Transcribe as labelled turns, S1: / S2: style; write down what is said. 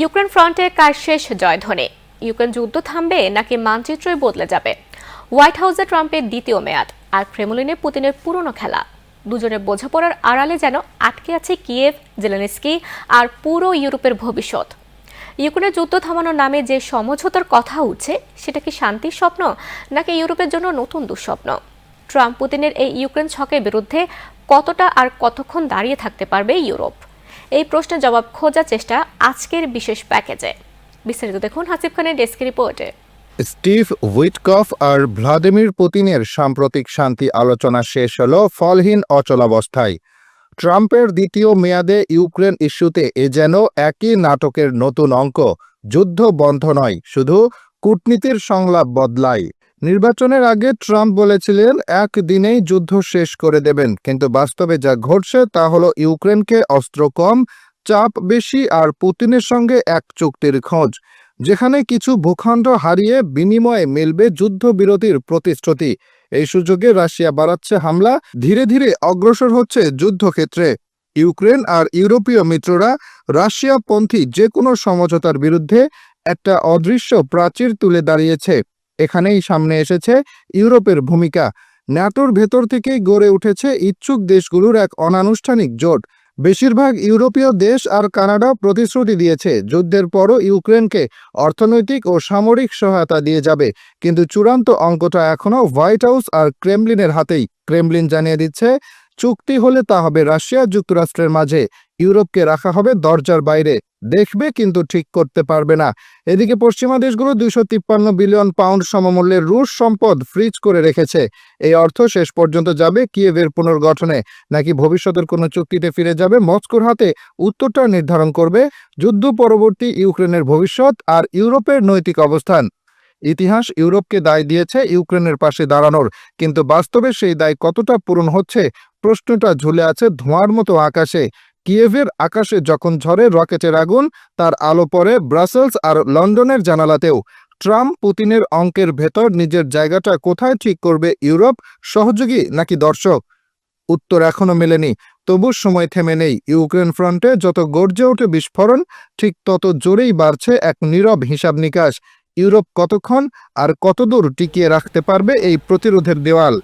S1: Ukraine ফ্রন্টে কার শেষ জয়ধ্বনি। ইউক্রেন যুদ্ধ থামবে নাকি মানচিত্রই বদলে যাবে? হোয়াইট হাউসে ট্রাম্পের দ্বিতীয় মেয়াদ আর ক্রেমলিনে পুতিনের পুরনো খেলা। দুজনের বোঝাপড়ার আড়ালে যেন আটকে আছে কিয়েভ, জেলেনস্কি আর পুরো ইউরোপের ভবিষ্যৎ। ইউক্রেনের যুদ্ধ থামানোর নামে যে সমঝোতার কথা উঠছে, সেটা কি শান্তির স্বপ্ন নাকি ইউরোপের জন্য নতুন দুঃস্বপ্ন? ট্রাম্প পুতিনের এই ইউক্রেন ছকের বিরুদ্ধে কতটা আর কতক্ষণ দাঁড়িয়ে থাকতে পারবে ইউরোপ? এই প্রশ্নের জবাব খোঁজার চেষ্টা আজকের বিশেষ প্যাকেজে। বিস্তারিত দেখুন হাসিব খানের ডেস্ক রিপোর্টে।
S2: স্টিভ উইটকফ আর ভ্লাদিমির পুতিনের সাম্প্রতিক শান্তি আলোচনা শেষ হল ফলহীন অচলাবস্থায়। ট্রাম্পের দ্বিতীয় মেয়াদে ইউক্রেন ইস্যুতে এ যেন একই নাটকের নতুন অঙ্ক। যুদ্ধ বন্ধ নয়, শুধু কূটনীতির সংলাপ বদলায়। নির্বাচনের আগে ট্রাম্প বলেছিলেন, একদিনেই যুদ্ধ শেষ করে দেবেন। কিন্তু বাস্তবে যা ঘটছে তা হলো ইউক্রেনকে অস্ত্র কম, চাপ বেশি আর পুতিনের সঙ্গে এক চুক্তির খোঁজ, যেখানে কিছু ভূখণ্ড হারিয়ে বিনিময়ে মিলবে যুদ্ধবিরতির প্রতিশ্রুতি। এই সুযোগে রাশিয়া বাড়াচ্ছে হামলা, ধীরে ধীরে অগ্রসর হচ্ছে যুদ্ধক্ষেত্রে। ইউক্রেন আর ইউরোপীয় মিত্ররা রাশিয়াপন্থী যে কোনো সমঝোতার বিরুদ্ধে একটা অদৃশ্য প্রাচীর তুলে দাঁড়িয়েছে। এখানেই সামনে এসেছে ইউরোপের ভূমিকা। ন্যাটোর ভেতর থেকেই গড়ে উঠেছে ইচ্ছুক দেশগুলোর এক অনানুষ্ঠানিক জোট। বেশিরভাগ ইউরোপীয় দেশ আর কানাডা প্রতিশ্রুতি দিয়েছে, যুদ্ধের পরও ইউক্রেনকে অর্থনৈতিক ও সামরিক সহায়তা দিয়ে যাবে। কিন্তু চূড়ান্ত অঙ্কটা এখনও হোয়াইট হাউস আর ক্রেমলিনের হাতেই। ক্রেমলিন জানিয়ে দিচ্ছে চুক্তি হলে তা হবে রাশিয়া যুক্তরাষ্ট্রের মাঝে। ইউরোপকে রাখা হবে দরজার বাইরে। দেখবে কিন্তু ঠিক করতে পারবে না। এদিকে পশ্চিমা দেশগুলো দুইশো তিপ্পান্ন বিলিয়ন পাউন্ড সমমূল্যের রুশ সম্পদ ফ্রিজ করে রেখেছে। এই অর্থ শেষ পর্যন্ত যাবে কিয়েভের পুনর্গঠনে। নাকি ভবিষ্যতের কোনো চুক্তিতে ফিরে যাবে মস্কোর হাতে? উত্তরটা নির্ধারণ করবে যুদ্ধ পরবর্তী ইউক্রেনের ভবিষ্যৎ আর ইউরোপের নৈতিক অবস্থান। ইতিহাস ইউরোপকে দায় দিয়েছে ইউক্রেনের পাশে দাঁড়ানোর। কিন্তু বাস্তবে সেই দায় কতটা পূরণ হচ্ছে, প্রশ্নটা ঝুলে আছে ধোঁয়ার মতো আকাশে। কিয়েভের আকাশে যখন ঝরে রকেটের আগুন, তার আলো পড়ে ব্রাসেলস আর লন্ডনের জানালাতেও। ট্রাম্প পুতিনের অঙ্কের ভেতর নিজের জায়গাটা কোথায় ঠিক করবে ইউরোপ, সহযোগী নাকি দর্শক? উত্তর এখনও মেলেনি। তবু সময় থেমে নেই। ইউক্রেন ফ্রন্টে যত গর্জে ওঠে বিস্ফোরণ, ঠিক তত জোরেই বাড়ছে এক নীরব হিসাব নিকাশ ইউরোপ কতক্ষণ আর কতদূর টিকিয়ে রাখতে পারবে এই প্রতিরোধের দেওয়াল?